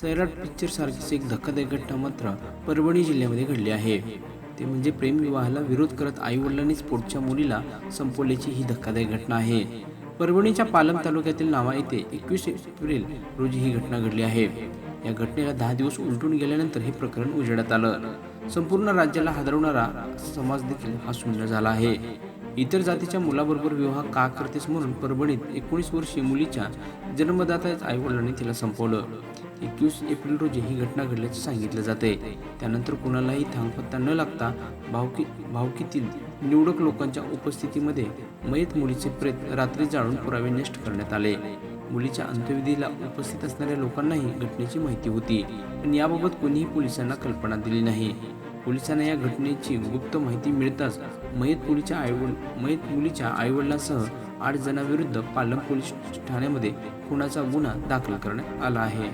Sairat picture सारखीच एक धक्कादायक घटना मात्र परभणी जिल्ह्यामध्ये घडली आहे. ते म्हणजे प्रेमविवाहाला विरोध करत आईवडिलांनीच पोटच्या मुलीला संपवल्याची ही धक्कादायक घटना आहे. परभणीच्या पालम तालुक्यातील नावा येथे एकवीस एप्रिल रोजी ही घटना घडली आहे. या घटनेला दहा दिवस उलटून गेल्यानंतर हे प्रकरण उजेडात आलं. संपूर्ण राज्याला हादरवणारा समाज देखील हा शून्य झाला आहे. इतर जातीच्या मुलाबरोबर विवाह का करतेस म्हणून परभणीत एकोणीस वर्षीय मुलीच्या जन्मदात्याच आईवडिलांनी तिला संपवलं. एकवीस एप्रिल रोजी ही घटना घडल्याचे सांगितले जाते. त्यानंतर कुणालाही थांगपत्ता न लागता भावकी भावकीतील निवडक लोकांच्या उपस्थितीमध्ये मयत मुलीचे प्रेत रात्री जाळून पुरावे नष्ट करण्यात आले. मुलीच्या अंत्यविधीला उपस्थित असणाऱ्या लोकांनाही घटनेची माहिती होती. पण याबाबत कोणीही पोलिसांना कल्पना दिली नाही. पोलिसांना या घटनेची गुप्त माहिती मिळताच मयत मुलीच्या आईवड मयत मुलीच्या आईवडिलांसह आठ जणांविरुद्ध पालम पोलीस ठाण्यामध्ये खुनाचा गुन्हा दाखल करण्यात आला आहे.